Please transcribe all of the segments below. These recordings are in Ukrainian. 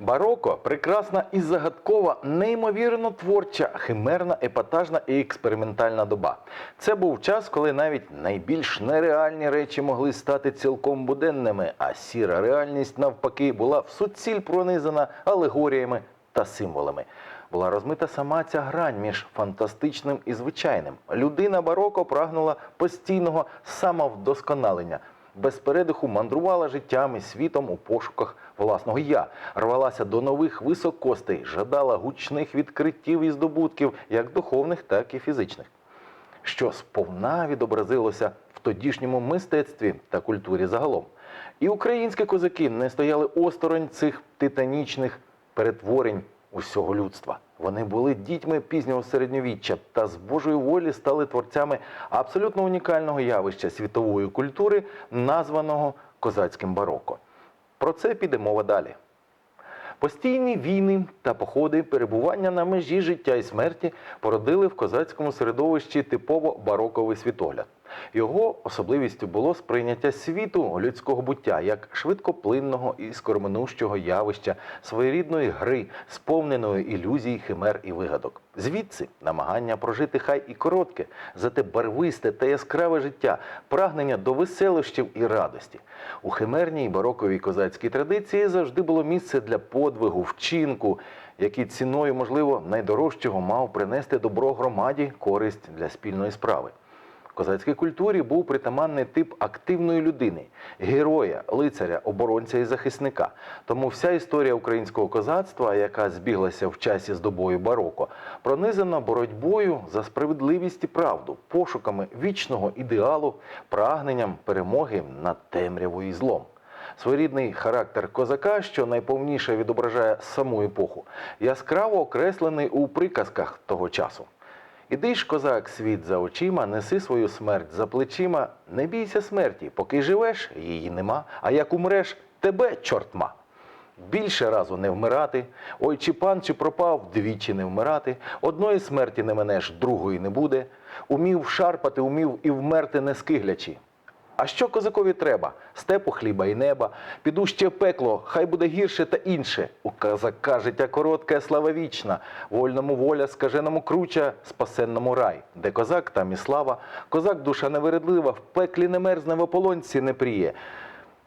Бароко прекрасна і загадкова, неймовірно творча, химерна, епатажна і експериментальна доба. Це був час, коли навіть найбільш нереальні речі могли стати цілком буденними, а сіра реальність, навпаки, була в суціль пронизана алегоріями та символами. Була розмита сама ця грань між фантастичним і звичайним. Людина бароко прагнула постійного самовдосконалення. Без передиху мандрувала життям і світом у пошуках власного я, рвалася до нових високостей, жадала гучних відкриттів і здобутків, як духовних, так і фізичних що сповна відобразилося в тодішньому мистецтві та культурі загалом. І українські козаки не стояли осторонь цих титанічних перетворень усього людства. Вони були дітьми пізнього середньовіччя та з Божої волі стали творцями абсолютно унікального явища світової культури, названого козацьким бароко. Про це піде мова далі. Постійні війни та походи, перебування на межі життя і смерті породили в козацькому середовищі типово бароковий світогляд. Його особливістю було сприйняття світу людського буття як швидкоплинного і скороминущого явища, своєрідної гри, сповненої ілюзій, химер і вигадок. Звідси намагання прожити хай і коротке, зате барвисте та яскраве життя, прагнення до веселощів і радості. У химерній бароковій козацькій традиції завжди було місце для подвигу, вчинку, який ціною, можливо, найдорожчого мав принести добро громаді, користь для спільної справи. Козацькій культурі був притаманний тип активної людини, героя, лицаря, оборонця і захисника. Тому вся історія українського козацтва, яка збіглася в часі з добою бароко, пронизана боротьбою за справедливість і правду, пошуками вічного ідеалу, прагненням перемоги над темрявою і злом. Своєрідний характер козака, що найповніше відображає саму епоху, яскраво окреслений у приказках того часу. Іди ж, козак, світ за очима, неси свою смерть за плечима. Не бійся смерті, поки живеш, її нема. А як умреш, тебе чортма. Більше разу не вмирати. Ой, чи пан, чи пропав, двічі не вмирати. Одної смерті не менеш, другої не буде. Умів шарпати, умів і вмерти не скиглячи. А що козакові треба? Степу хліба і неба. Піду ще пекло, хай буде гірше та інше. У козака життя коротке, слава вічна. Вольному воля, скаженому круча, спасенному рай. Де козак, там і слава. Козак душа невередлива, в пеклі не мерзне, в ополонці не пріє.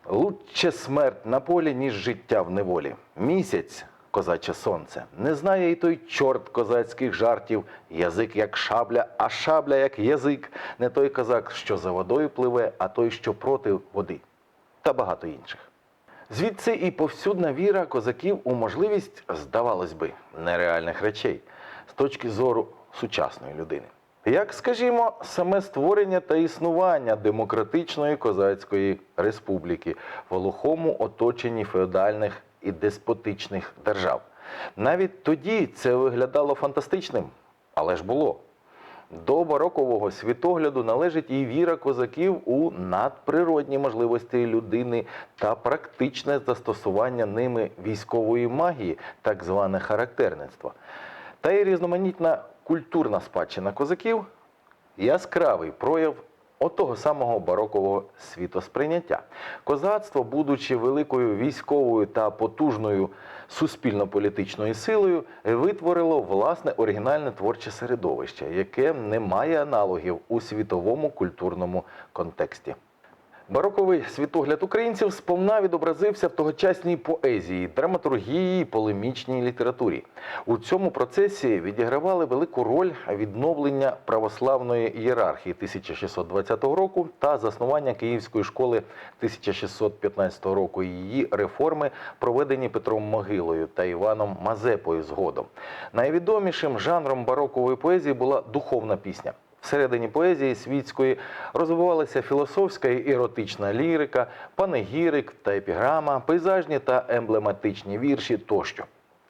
Лучше смерть на полі, ніж життя в неволі. Місяць, козаче сонце, не знає і той чорт козацьких жартів. Язик як шабля, а шабля як язик. Не той козак, що за водою пливе, а той, що проти води. Та багато інших. Звідси і повсюдна віра козаків у можливість, здавалось би, нереальних речей з точки зору сучасної людини. Як, скажімо, саме створення та існування демократичної козацької республіки в глухому оточенні феодальних і деспотичних держав. Навіть тоді це виглядало фантастичним, але ж було. До барокового світогляду належить і віра козаків у надприродні можливості людини та практичне застосування ними військової магії, так зване характерництво. Та й різноманітна культурна спадщина козаків яскравий прояв отого самого барокового світосприйняття. Козацтво, будучи великою військовою та потужною суспільно-політичною силою, витворило власне оригінальне творче середовище, яке не має аналогів у світовому культурному контексті. Бароковий світогляд українців сповна відобразився в тогочасній поезії, драматургії, полемічній літературі. У цьому процесі відігравали велику роль відновлення православної ієрархії 1620 року та заснування Київської школи 1615 року і її реформи, проведені Петром Могилою та Іваном Мазепою згодом. Найвідомішим жанром барокової поезії була духовна пісня. Всередині поезії світської розвивалася філософська і еротична лірика, панегірик та епіграма, пейзажні та емблематичні вірші тощо.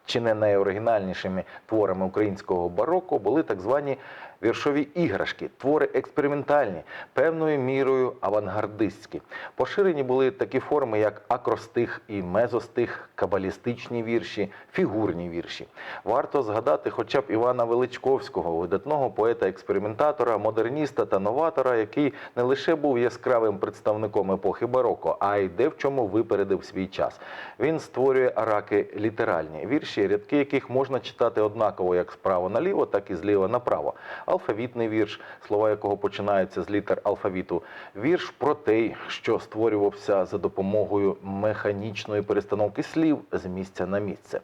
Чи не найоригінальнішими творами українського бароко були так звані віршові іграшки, твори експериментальні, певною мірою авангардистські. Поширені були такі форми, як акростих і мезостих, кабалістичні вірші, фігурні вірші. Варто згадати хоча б Івана Величковського, видатного поета-експериментатора, модерніста та новатора, який не лише був яскравим представником епохи бароко, а й де в чому випередив свій час. Він створює араки літеральні вірші, рядки яких можна читати однаково як справа наліво, так і зліва направо. Алфавітний вірш, слова якого починаються з літер алфавіту. Вірш про те, що створювався за допомогою механічної перестановки слів з місця на місце.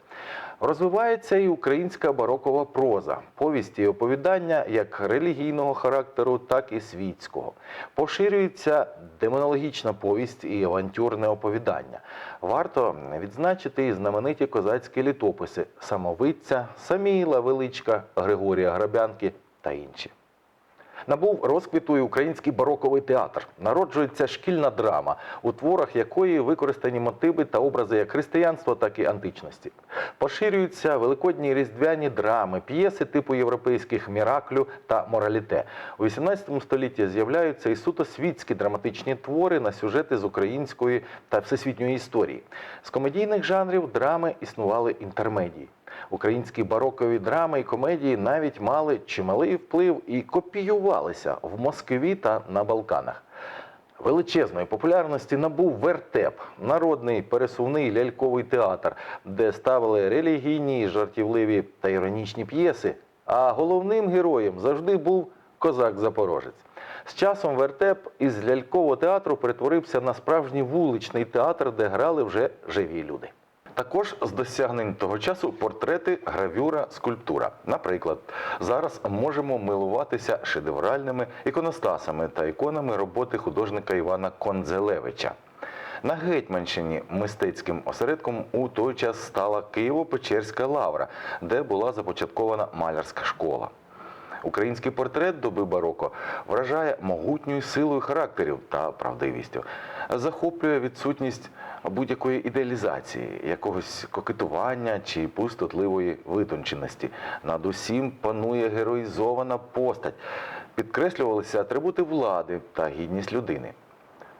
Розвивається і українська барокова проза, повісті і оповідання як релігійного характеру, так і світського. Поширюється демонологічна повість і авантюрне оповідання. Варто відзначити і знамениті козацькі літописи Самовиця, Саміла Величка, Григорія Грабянки та інші. Набув розквіту і український бароковий театр. Народжується шкільна драма, у творах якої використані мотиви та образи як християнства, так і античності. Поширюються великодні різдвяні драми, п'єси типу європейських міраклю та мораліте. У XVIII столітті з'являються і суто світські драматичні твори на сюжети з української та всесвітньої історії. З комедійних жанрів драми існували інтермедії. Українські барокові драми і комедії навіть мали чималий вплив і копіювалися в Москві та на Балканах. Величезної популярності набув вертеп, народний пересувний ляльковий театр, де ставили релігійні, жартівливі та іронічні п'єси. А головним героєм завжди був козак-запорожець. З часом вертеп із лялькового театру перетворився на справжній вуличний театр, де грали вже живі люди. Також з досягнень того часу портрети, гравюра, скульптура. Наприклад, зараз можемо милуватися шедевральними іконостасами та іконами роботи художника Івана Кондзелевича. На Гетьманщині мистецьким осередком у той час стала Києво-Печерська лавра, де була започаткована малярська школа. Український портрет доби бароко вражає могутньою силою характерів та правдивістю, захоплює відсутність будь-якої ідеалізації, якогось кокетування чи пустотливої витонченості. Над усім панує героїзована постать, підкреслювалися атрибути влади та гідність людини.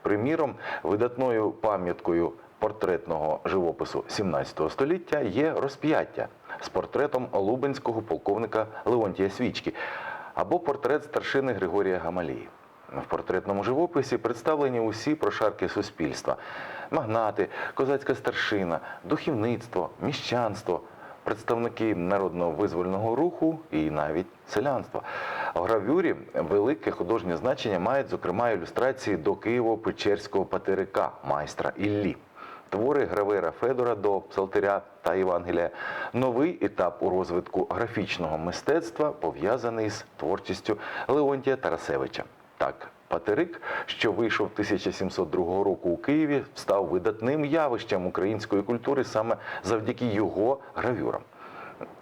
Приміром, видатною пам'яткою портретного живопису 17 століття є розп'яття з портретом лубенського полковника Леонтія Свічки або портрет старшини Григорія Гамалії. В портретному живописі представлені усі прошарки суспільства: магнати, козацька старшина, духовництво, міщанство, представники народного визвольного руху і навіть селянства. В гравюрі велике художнє значення мають, зокрема, ілюстрації до Києво-Печерського патерика майстра Іллі. Твори гравера Федора до Псалтиря та Євангелія. Новий етап у розвитку графічного мистецтва пов'язаний з творчістю Леонтія Тарасевича. Так, Патерик, що вийшов 1702 року у Києві, став видатним явищем української культури саме завдяки його гравюрам.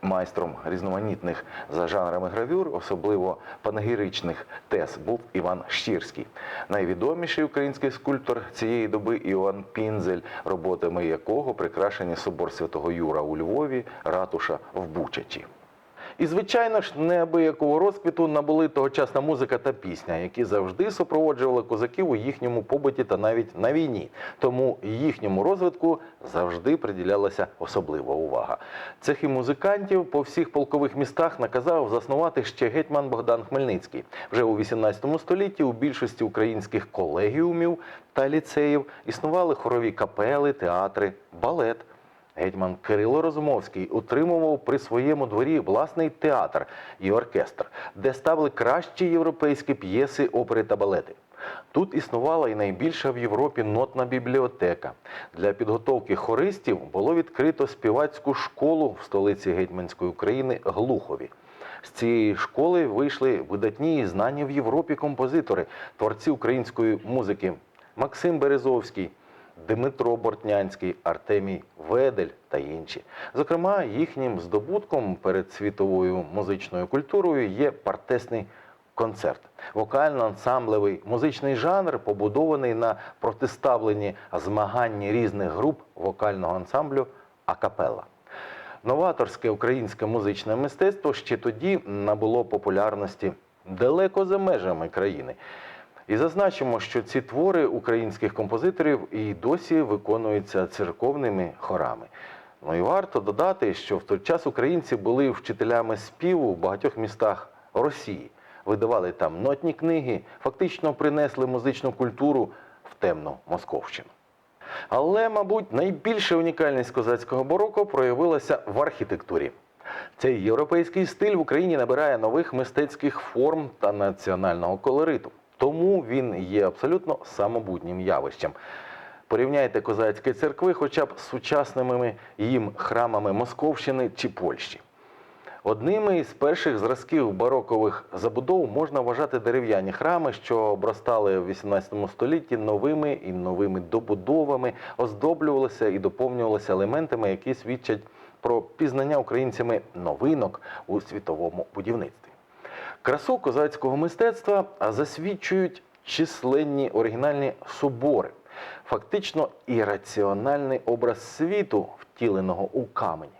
Майстром різноманітних за жанрами гравюр, особливо панагіричних тез, був Іван Щірський. Найвідоміший український скульптор цієї доби Іоанн Пінзель, роботами якого прикрашені собор Святого Юра у Львові, ратуша в Бучачі. І, звичайно ж, неабиякого розквіту набули тогочасна музика та пісня, які завжди супроводжували козаків у їхньому побуті та навіть на війні. Тому їхньому розвитку завжди приділялася особлива увага. Цехи музикантів по всіх полкових містах наказав заснувати ще гетьман Богдан Хмельницький. Вже у 18 столітті у більшості українських колегіумів та ліцеїв існували хорові капели, театри, балет. Гетьман Кирило Розумовський утримував при своєму дворі власний театр і оркестр, де ставили кращі європейські п'єси, опери та балети. Тут існувала і найбільша в Європі нотна бібліотека. Для підготовки хористів було відкрито співацьку школу в столиці гетьманської України Глухові. З цієї школи вийшли видатні і знані в Європі композитори, творці української музики Максим Березовський, Дмитро Бортнянський, Артемій Ведель та інші. Зокрема, їхнім здобутком перед світовою музичною культурою є партесний концерт. Вокально-ансамблевий музичний жанр побудований на протиставленні змаганні різних груп вокального ансамблю акапелла. Новаторське українське музичне мистецтво ще тоді набуло популярності далеко за межами країни. І зазначимо, що ці твори українських композиторів і досі виконуються церковними хорами. Ну і варто додати, що в той час українці були вчителями співу в багатьох містах Росії, видавали там нотні книги, фактично принесли музичну культуру в темну Московщину. Але, мабуть, найбільша унікальність козацького бароко проявилася в архітектурі. Цей європейський стиль в Україні набирає нових мистецьких форм та національного колориту. Тому він є абсолютно самобутнім явищем. Порівняйте козацькі церкви хоча б з сучасними їм храмами Московщини чи Польщі. Одними із перших зразків барокових забудов можна вважати дерев'яні храми, що обростали в 18 столітті новими і новими добудовами, оздоблювалися і доповнювалися елементами, які свідчать про пізнання українцями новинок у світовому будівництві. Красу козацького мистецтва засвідчують численні оригінальні собори, фактично ірраціональний образ світу, втіленого у камені.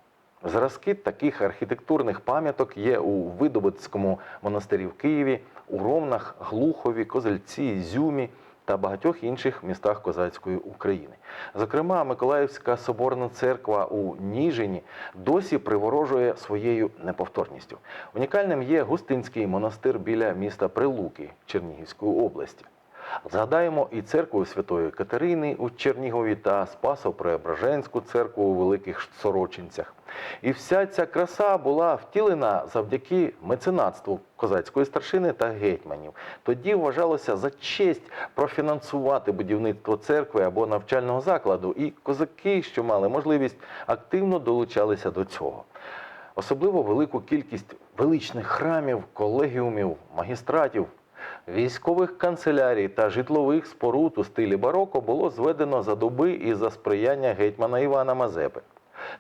Зразки таких архітектурних пам'яток є у Видобицькому монастирі в Києві, у Ромнах, Глухові, Козельці, Ізюмі та багатьох інших містах козацької України. Зокрема, Миколаївська соборна церква у Ніжині досі приворожує своєю неповторністю. Унікальним є Густинський монастир біля міста Прилуки Чернігівської області. Згадаємо і церкву Святої Катерини у Чернігові та Спасо-Преображенську церкву у Великих Сорочинцях. І вся ця краса була втілена завдяки меценатству козацької старшини та гетьманів. Тоді вважалося за честь профінансувати будівництво церкви або навчального закладу, і козаки, що мали можливість, активно долучалися до цього. Особливо велику кількість величних храмів, колегіумів, магістратів, військових канцелярій та житлових споруд у стилі бароко було зведено за доби і за сприяння гетьмана Івана Мазепи.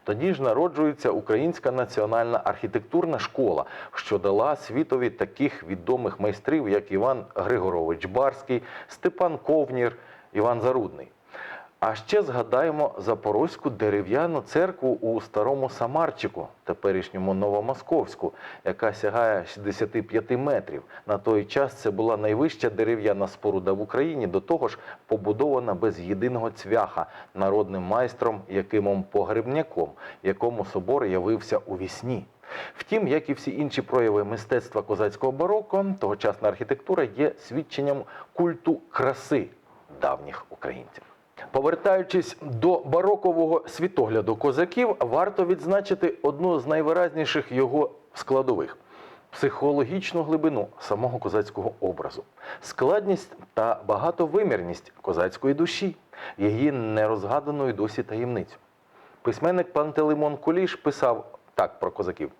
Тоді ж народжується Українська національна архітектурна школа, що дала світові таких відомих майстрів, як Іван Григорович Барський, Степан Ковнір, Іван Зарудний. А ще згадаємо Запорозьку дерев'яну церкву у старому Самарчику, теперішньому Новомосковську, яка сягає 65 метрів. На той час це була найвища дерев'яна споруда в Україні, до того ж побудована без єдиного цвяха народним майстром Якимом Погребняком, якому собор явився у вісні. Втім, як і всі інші прояви мистецтва козацького бароко, тогочасна архітектура є свідченням культу краси давніх українців. Повертаючись до барокового світогляду козаків, варто відзначити одну з найвиразніших його складових психологічну глибину самого козацького образу, складність та багатовимірність козацької душі, її нерозгадану досі таємницю. Письменник Пантелеймон Куліш писав так про козаків.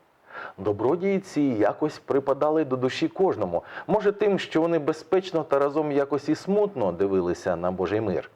Добродії ці якось припадали до душі кожному. Може, тим, що вони безпечно та разом якось і смутно дивилися на Божий мир.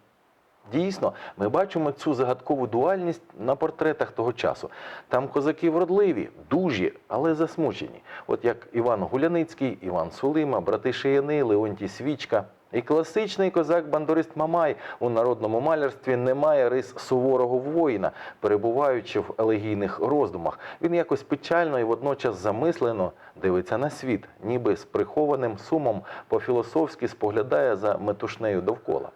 Дійсно, ми бачимо цю загадкову дуальність на портретах того часу. Там козаки вродливі, дужі, але засмучені. От як Іван Гуляницький, Іван Сулима, брати Шияни, Леонтій Свічка. І класичний козак-бандурист Мамай у народному малярстві не має рис суворого воїна, перебуваючи в елегійних роздумах. Він якось печально і водночас замислено дивиться на світ, ніби з прихованим сумом по-філософськи споглядає за метушнею довкола.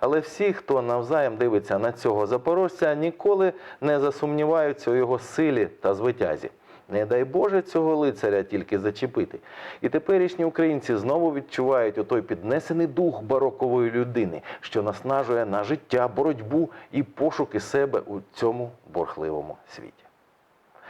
Але всі, хто навзаєм дивиться на цього запорожця, ніколи не засумніваються у його силі та звитязі. Не дай Боже цього лицаря тільки зачепити. І теперішні українці знову відчувають отой піднесений дух барокової людини, що наснажує на життя, боротьбу і пошуки себе у цьому борхливому світі.